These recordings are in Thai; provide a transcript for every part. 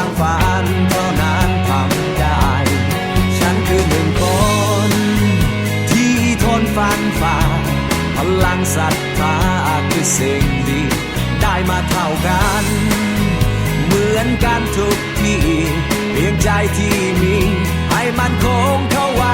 า กันทุกทีเพียงใจที่มี ให้มันคงเข้าไว้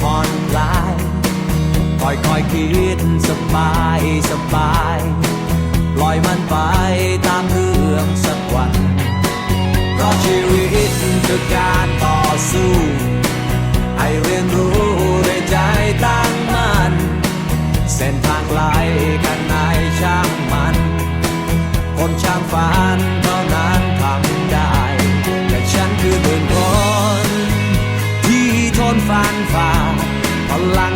ผ่อนคลายคอยคอยๆคิดสบายสบายปล่อยมันไปตามเรื่องสักวันเพราะชีวิตคือการต่อสู้ให้เรียนรู้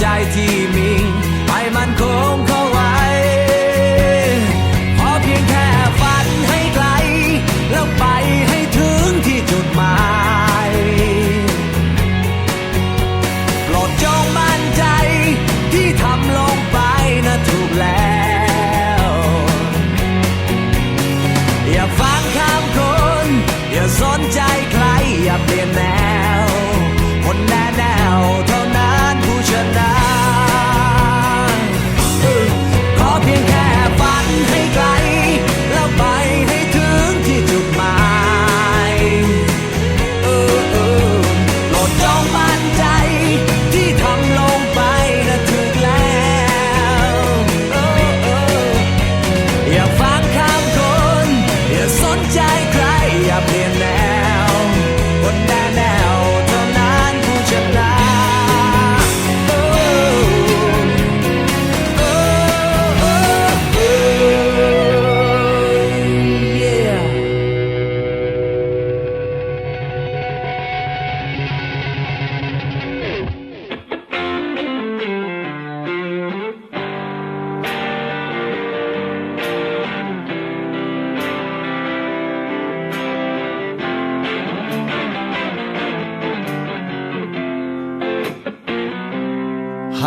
ใจที่มีให้มันคงเข้าไว้ ขอเพียงแค่ฝันให้ไกล แล้วไปให้ถึงที่จุดหมายโปรดจงมั่นใจที่ทำลงไปนะถูกแล้ว อย่าฟังคำคน อย่าสนใจ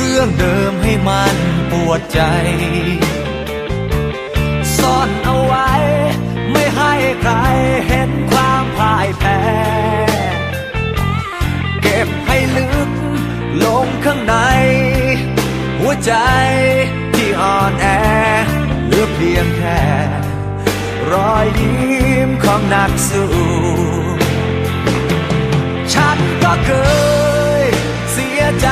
เรื่องเดิมให้มันปวดใจ ซ่อนเอาไว้ ไม่ให้ใครเห็นความพ่ายแพ้ เก็บให้ลึกลงข้างใน หัวใจที่อ่อนแอเหลือเพียงแค่ รอยยิ้มของนักสู้ฉันก็เคยเสียใจ